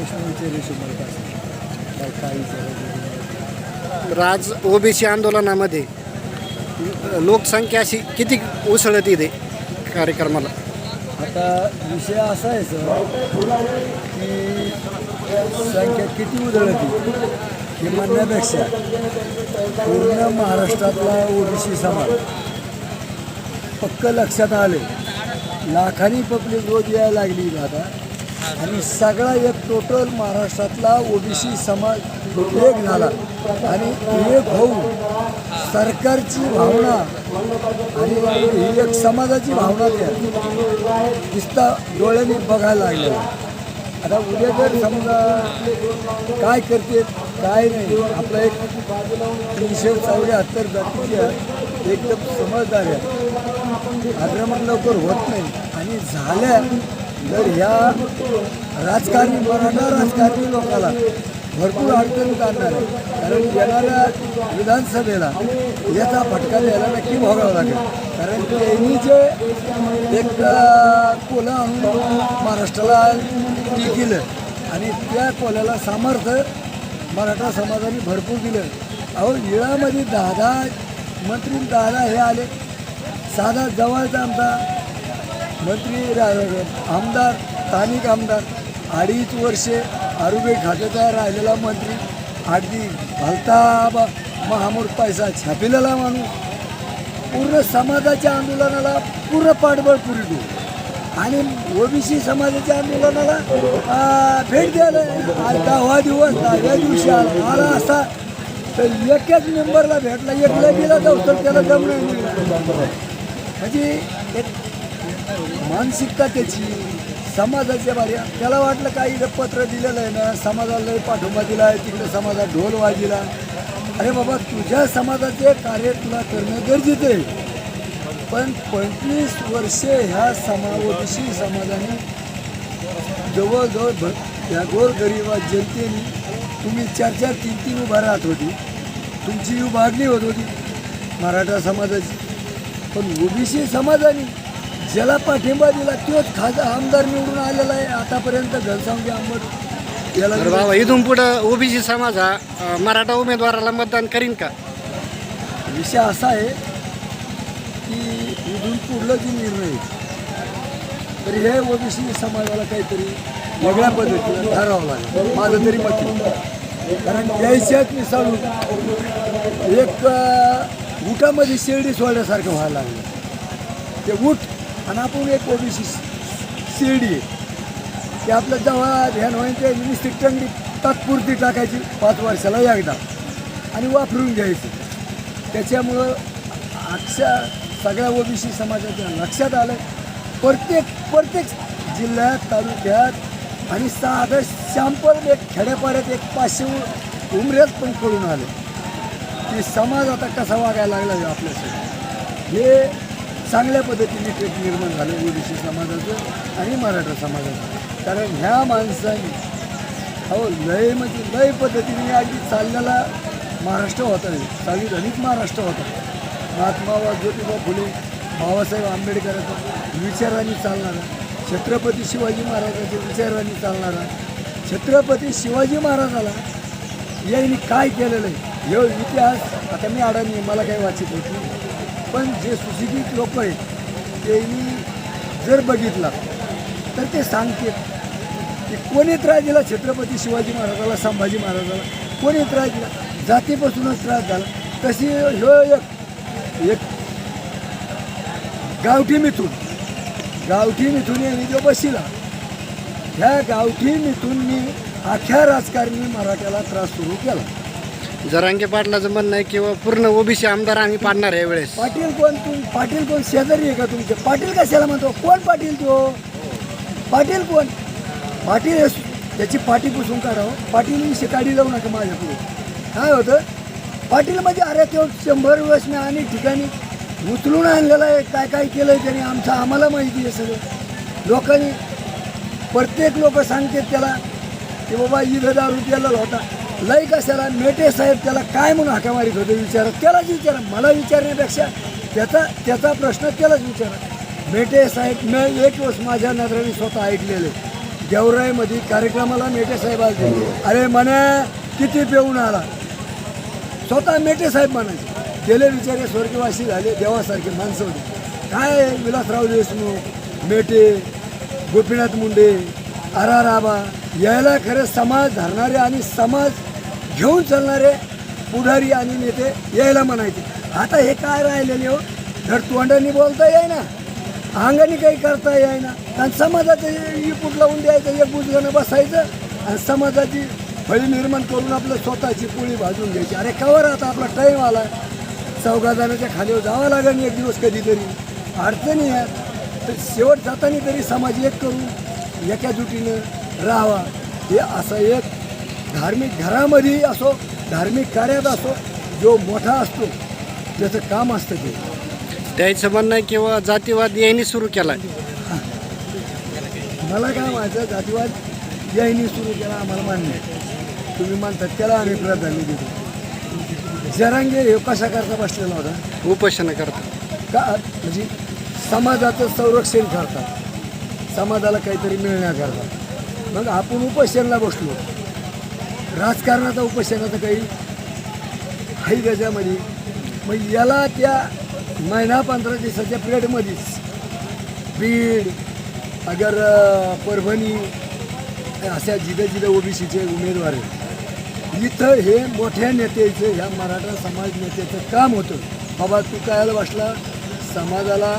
प्रश्न विचारू शंभर तास काय काय विचारायचं तर आज ओबीसी आंदोलनामध्ये लोकसंख्या अशी किती उसळत येते कार्यक्रमाला? आता विषय असा आहे सर की संख्या किती उधळती? हे म्हणण्यापेक्षा पूर्ण महाराष्ट्रातला ओबीसी समाज पक्क लक्षात आले. लाखांनी पब्लिक रोज यायला लागली आता. आणि सगळा एक टोटल महाराष्ट्रातला ओबीसी समाज एक झाला. आणि एक होऊन सरकारची भावना आणि ही एक समाजाची भावना त्या दिसता डोळ्यांनी बघायला लागले आता उद्या जर समजा काय करते काय नाही आपला एक तीनशे चौऱ्याहत्तर जातीच्या एकदम समजदार आहे. आक्रमण लवकर होत नाही. आणि झाल्या तर ह्या राजकारणी मराठा राजकारणी लोकाला भरपूर अडचणी काढणार आहे कारण येणाऱ्या विधानसभेला याचा फटका द्यायला नक्की भोगावा लागेल. कारण त्यांनी जे एक कोला आणून महाराष्ट्राला केलं आणि त्या कोल्याला सामर्थ्य मराठा समाजाने भरपूर दिलं. अहो इळामध्ये दहा दहा मंत्री दहा हे आले. साधा जवळचा आमचा मंत्री रा- आमदार स्थानिक आमदार अडीच वर्षे आरोग्य खात्याचा राहिलेला मंत्री अगदी भलता बा महामूर पैसा छापिलेला माणूस पूर्ण समाजाच्या आंदोलनाला पूर्ण पाठबळ पुरतो आणि ओबीसी समाजाच्या आंदोलनाला भेट द्यायला आज दहावा दिवस दहाव्या दिवशी आला असा तर एकच मेंबरला भेटला एक लगेला जाऊ तर त्याला दम मिळणार. म्हणजे एक मानसिकता त्याची समाजाच्या बाऱ्या त्याला वाटलं काही पत्र दिलेलं आहे ना समाजाला पाठिंबा दिला आहे तिकडे समाजात ढोल वाजिला. अरे बाबा तुझ्या समाजाचे कार्य तुला करणं गरजेचं आहे. पण पंचवीस वर्षे ह्या समा समाजाने जवळजवळ भ या गोरगरिबा जनतेने तुम्ही चार चार तीन तीन उभा राहत होती. तुमची उभारणी होत होती मराठा समाजाची. पण ओबीसी समाजाने ज्याला पाठिंबा दिला तोच खासदार आमदार निवडून आलेला आहे. आतापर्यंत घनसावंगी आंबट याला बाबा इथून पुढं ओबीसी समाज हा अं, मराठा उमेदवाराला मतदान करीन का? विषय असा आहे की इथून पुढलं जे निर्णय तर हे ओबीसी समाजाला काहीतरी वेगळ्या पद्धतीनं ठरावं लागेल. माझं तरी मत आहे. कारण यायच्यात मिसाळून एक अं, उठामध्ये शेरडी सोडल्यासारखं व्हायला लागलं. ते उठ आणि आपण एक ओबीसी शिर्डी आहे. ते आपलं जेव्हा ध्यान होईल ते नुसती टंगडी तात्पुरती टाकायची पाच वर्षाला एकदा. आणि वापरून घ्यायची. त्याच्यामुळं अक्षा सगळ्या ओबीसी समाजाच्या लक्षात आलं. प्रत्येक प्रत्येक जिल्ह्यात तालुक्यात आणि साधं शॅम्पल एक खेड्यापाड्यात एक पाचशे उमऱ्यात पण कळून आले. की समाज आता कसा वागायला लागला आपल्यासाठी हे चांगल्या पद्धतीने ट्रेक निर्माण झालं ओबीसी समाजाचं आणि मराठा समाजाचं. कारण ह्या माणसांनी अहो लय म्हणजे लय पद्धतीने आधी चाललेला महाराष्ट्र होता संविधानिक महाराष्ट्र होता. महात्मा वा ज्योतिबा फुले बाबासाहेब आंबेडकरांचा विचारांनी चालणारा छत्रपती शिवाजी महाराजांच्या विचारांनी चालणारा छत्रपती शिवाजी महाराजाला यांनी काय केलेलं आहे? हे इतिहास आता मी अडाणी आहे, मला काही वाचित होत नाही. पण जे सुशिक्षित लोक आहेत त्यांनी जर बघितला तर ते सांगते की कोणी त्रास दिला छत्रपती शिवाजी महाराजाला संभाजी महाराजाला? कोणी त्रास दिला? जातीपासूनच त्रास झाला. तशी ह्यो एक एक गावठी मिथून गावठी मिथून यांनी जो बसिला ह्या गावठी मिथूननी अख्या राजकारणी मराठ्याला त्रास सुरू केला. जरांगे पाटलाचं म्हणणं आहे किंवा पूर्ण ओबीसी आमदार आम्ही पाडणार आहे यावेळेस. पाटील कोण तू पाटील कोण शेजारी आहे का तुमचे? पाटील कशाला म्हणतो? कोण पाटील तो? पाटील कोण? पाटील हे सु- त्याची पाठी पुसून काढावं हो. पाटील काढी लावू नका माझ्याकडे काय होतं? पाटील म्हणजे अरे तो शंभर वर्ष मी अनेक ठिकाणी उचलून आणलेलं आहे. काय काय केलं आहे त्याने? आमचं आम्हाला माहिती आहे सगळं. लोकांनी प्रत्येक लोक सांगतात त्याला की बाबा इथं दारू केलेला होता. लय कशाला मेटे साहेब त्याला काय म्हणून हाका मारित होते विचारा त्यालाच विचारा मला विचारण्यापेक्षा त्याचा त्याचा प्रश्न त्यालाच विचारा. मेटे साहेब मी एक दिवस माझ्या नजरेने स्वतः ऐकलेले. गेवराईमध्ये कार्यक्रमाला मेटे साहेब आले. अरे म्हणे किती पेऊन आला? स्वतः मेटे साहेब म्हणायचे. गेले विचारे स्वर्गवासी झाले देवासारखे माणसं होते. काय विलासराव देशमुख मेटे गोपीनाथ मुंडे आरा राबा यायला खरं समाज धरणारे आणि समाज घेऊन चालणारे पुढारी आणि नेते यायला म्हणायचे. आता हे काय राहिलेले हो? धड तोंडाने बोलता येईना. अंगाने काही करता येईना. आणि समाजाचं इपूट लावून द्यायचं एक बुजगानं बसायचं. आणि समाजाची फळी निर्माण करून आपलं स्वतःची पोळी भाजून घ्यायची. अरे कवर आता आपला टाईम आला. चौघाजणाच्या खाली जावं लागेल एक दिवस कधीतरी. अडचणी आहेत. तर शेवट जाताना तरी समाज एक करून एका जुटीनं राहावा. हे असं एक धार्मिक घरामध्ये असो धार्मिक कार्यात असो जो मोठा असतो त्याचं काम असतं ते. त्याचं म्हणणं किंवा जातीवाद यांनी सुरू केला मला काय व्हायचं जातीवाद यायनी सुरू केला आम्हाला मान्य आहे. तुम्ही मानतात त्याला आम्ही प्राधान्य देतो. जरांगे हे कशा करता बसलेला होता? उपोषण करता का म्हणजे समाजाचं संरक्षण करतात. समाजाला काहीतरी मिळण्याकरता. मग आपण उपोषणला बसलो. राजकारणाचा उपोषणाचं काही आहे त्याच्यामध्ये मग याला त्या महिना पंधरा दिवसाच्या पिरियडमध्येच बीड अगर परभणी अशा जिथं जिथं ओबीसीचे उमेदवार आहेत. इथं हे मोठ्या नेत्याचं ह्या मराठा समाज नेत्याचं काम होतं. बाबा तू कायला बसला? समाजाला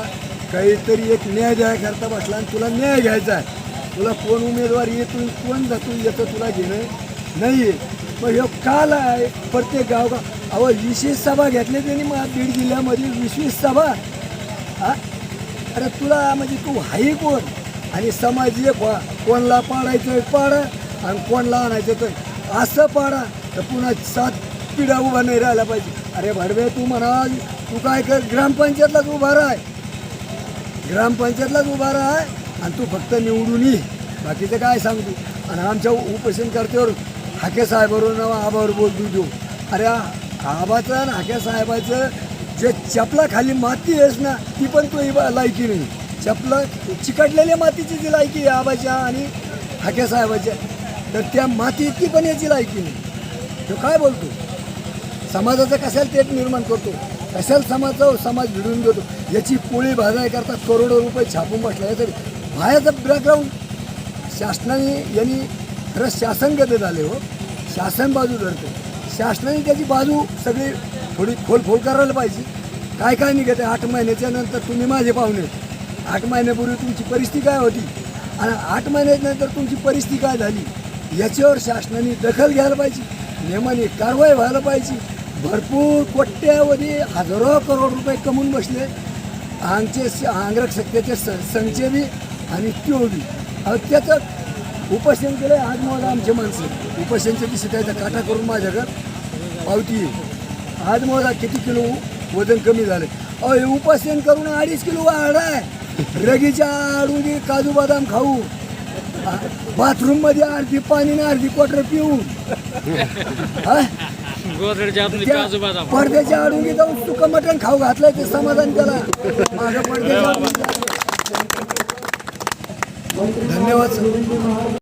काहीतरी एक न्याय द्यायकरता बसला आणि तुला न्याय घ्यायचा आहे. तुला कोण उमेदवार येतो कोण जातो येतं तुला घेणं नाही मग हे काल आहे प्रत्येक गाव अहो विशेष सभा घेतली त्यांनी मग बीड जिल्ह्यामध्ये विशेष सभा. हा? अरे तुला म्हणजे तू हाही कोण? आणि समाज एक व्हा कोणला पाडायचं पाडा आणि कोणला आणायचं तर असं पाडा. तर पुन्हा सात पिढ्या उभा नाही राहिला पाहिजे. अरे भडवे तू म्हणा तू काय कर ग्रामपंचायतलाच उभा राह. ग्रामपंचायतलाच उभा राह आणि तू फक्त निवडून ये. बाकीचं काय सांगतो आणि आमच्या उपोषणकर्त्यावर हाके साहेबावरून आबावर बोलतो देऊ अरे आबाचं आणि हाके साहेबाचं जे चपला खाली माती आहेस ना ती पण तो इबा- लायकी नाही. चपला चिकटलेल्या मातीची जी लायकी आहे आबाच्या आणि हाक्या साहेबाच्या तर त्या माती इतकी पण याची लायकी नाही. तो काय बोलतो? समाजाचं कशाला तेट निर्माण करतो? कशाला समाजाचा समाज भिडून घेतो? याची पोळी भाजाय करता करोडो रुपये छापून बसला तरी बाहेरचं बॅकग्राऊंड शासनाने यांनी खरं शासन गते झाले हो. शासन बाजू धरते. शासनाने त्याची बाजू सगळी थोडी खोलफोल करायला पाहिजे. काय काय निघत आहे? आठ महिन्याच्या नंतर तुम्ही माझे पाहुणे आठ महिन्यापूर्वी तुमची परिस्थिती काय होती? आणि आठ महिन्यानंतर तुमची परिस्थिती काय झाली? याच्यावर शासनाने दखल घ्यायला पाहिजे. नियमाने कारवाई व्हायला पाहिजे. भरपूर कोट्यावधी हजारो करोड रुपये कमवून बसले. आमचे आंग्रक अंगरक्षकाचे स आणि त्योबी. अहो त्याचं उपोषण केलं आज मला आमचे माणसं. उपोषणच्या दिवशी त्याचा काटा करून माझ्याकडं पावती आहे. आज मला किती किलो वजन कमी झालं अहो हे उपोषण करून अडीच किलो वाढाय रगीच्या आडून काजू बदाम खाऊ. बाथरूममध्ये अर्धी पाणी ना अर्धी क्वार्टर पिऊ पडद्याच्या आडून जाऊन सुकं मटण खाऊ घातलंय ते समाधान त्याला माझं पडद्याच्या धन्यवाद सर.